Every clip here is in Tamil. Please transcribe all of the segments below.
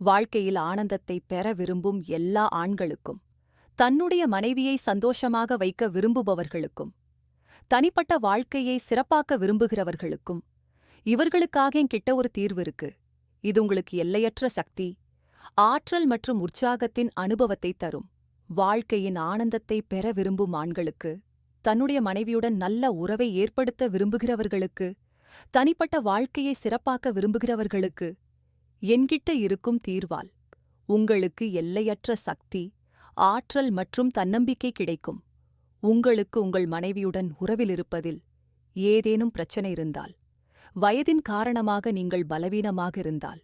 வாழ்க்கையில் ஆனந்தத்தை பெற விரும்பும் எல்லா ஆண்களுக்கும் தன்னுடைய மனைவியை சந்தோஷமாக வைக்க விரும்புபவர்களுக்கும் தனிப்பட்ட வாழ்க்கையை சிறப்பாக்க விரும்புகிறவர்களுக்கும் இவர்களுக்காக என்கிட்ட ஒரு தீர்வு இருக்கு. இது உங்களுக்கு எல்லையற்ற சக்தி ஆற்றல் மற்றும் உற்சாகத்தின் அனுபவத்தை தரும். வாழ்க்கையின் ஆனந்தத்தை பெற விரும்பும் ஆண்களுக்கு தன்னுடைய மனைவியுடன் நல்ல உறவை ஏற்படுத்த விரும்புகிறவர்களுக்கு தனிப்பட்ட வாழ்க்கையை சிறப்பாக்க விரும்புகிறவர்களுக்கு என்கிட்ட இருக்கும் தீர்வால் உங்களுக்கு எல்லையற்ற சக்தி ஆற்றல் மற்றும் தன்னம்பிக்கை கிடைக்கும். உங்களுக்கு உங்கள் மனைவியுடன் உறவில் இருப்பதில் ஏதேனும் பிரச்சனை இருந்தால் வயதின் காரணமாக நீங்கள் பலவீனமாக இருந்தால்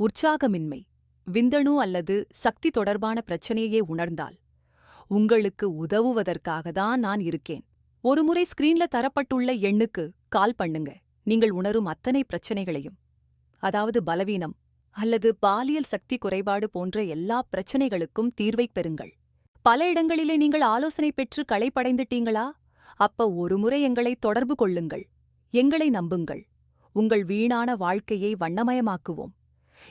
உற்சாகமின்மை விந்தணு அல்லது சக்தி தொடர்பான பிரச்சனையே உணர்ந்தால் உங்களுக்கு உதவுவதற்காக தான் நான் இருக்கேன். ஒருமுறை ஸ்கிரீன்ல தரப்பட்டுள்ள எண்ணுக்கு கால் பண்ணுங்க. நீங்கள் உணரும் அத்தனை பிரச்சனைகளையும். அதாவது பலவீனம் அல்லது பாலியல் சக்தி குறைபாடு போன்ற எல்லா பிரச்சனைகளுக்கும் தீர்வைப் பெறுங்கள். பல இடங்களிலே நீங்கள் ஆலோசனை பெற்று களைப்படைந்துட்டீங்களா? அப்ப ஒருமுறை எங்களை தொடர்பு கொள்ளுங்கள். எங்களை நம்புங்கள். உங்கள் வீணான வாழ்க்கையை வண்ணமயமாக்குவோம்.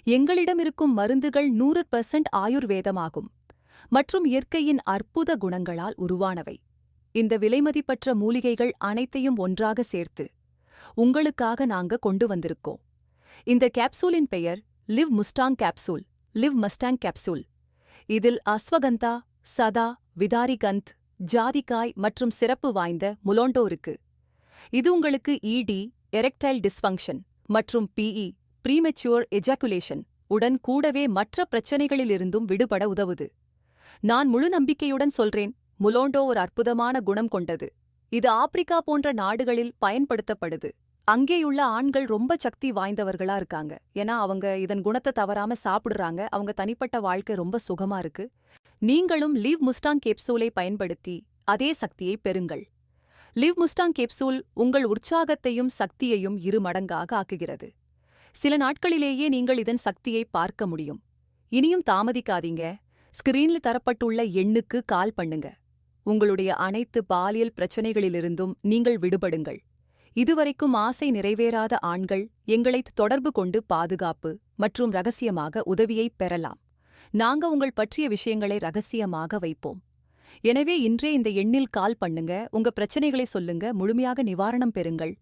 எங்களிடம் இருக்கும் மருந்துகள் நூறு பெர்சன்ட் ஆயுர்வேதமாகும். மற்றும் இயற்கையின் அற்புத குணங்களால் உருவானவை. இந்த விலைமதிப்பற்ற மூலிகைகள் அனைத்தையும் ஒன்றாக சேர்த்து உங்களுக்காக நாங்க கொண்டு வந்திருக்கோம். இந்த கேப்சூலின் பெயர் Liv Mustang capsule Liv Mustang capsule. இதில் அஸ்வகந்தா சதா விதாரிகந்த் ஜாதிக்காய் மற்றும் சிறப்பு வாய்ந்த முலோண்டோ இருக்கு. இது உங்களுக்கு இடி எரெக்டைல் டிஸ்ஃபங்க்ஷன் மற்றும் பிஇ ப்ரீமெச்சுவர் எஜாக்குலேஷன் உடன் கூடவே மற்ற பிரச்சனைகளிலிருந்தும் விடுபட உதவுது. நான் முழு நம்பிக்கையுடன் சொல்றேன் முலோண்டோ ஒரு அற்புதமான குணம் கொண்டது. இது ஆப்பிரிக்கா போன்ற நாடுகளில் பயன்படுத்தப்படுது. அங்கேயுள்ள ஆண்கள் ரொம்ப சக்தி வாய்ந்தவர்களா இருக்காங்க. ஏன்னா அவங்க இதன் குணத்தை தவறாம சாப்பிடுறாங்க. அவங்க தனிப்பட்ட வாழ்க்கை ரொம்ப சுகமா இருக்கு. நீங்களும் லீவ் முஸ்டாங் கேப்சூலை பயன்படுத்தி அதே சக்தியை பெறுங்கள். லிவ் முஸ்டாங் கேப்சூல் உங்கள் உற்சாகத்தையும் சக்தியையும் இரு மடங்காக ஆக்குகிறது. சில நாட்களிலேயே நீங்கள் இதன் சக்தியை பார்க்க முடியும். இனியும் தாமதிக்காதீங்க. ஸ்கிரீன்ல தரப்பட்டுள்ள எண்ணுக்கு கால் பண்ணுங்க. உங்களுடைய அனைத்து பாலியல் பிரச்சனைகளிலிருந்தும் நீங்கள் விடுபடுங்கள். இதுவரைக்கும் ஆசை நிறைவேறாத ஆண்கள் எங்களை தொடர்பு கொண்டு பாதுகாப்பு மற்றும் ரகசியமாக உதவியைப் பெறலாம். நாங்க உங்கள் பற்றிய விஷயங்களை ரகசியமாக வைப்போம். எனவே இன்றே இந்த எண்ணில் கால் பண்ணுங்க உங்க பிரச்சனைகளை சொல்லுங்க முழுமையாக நிவாரணம் பெறுங்கள்.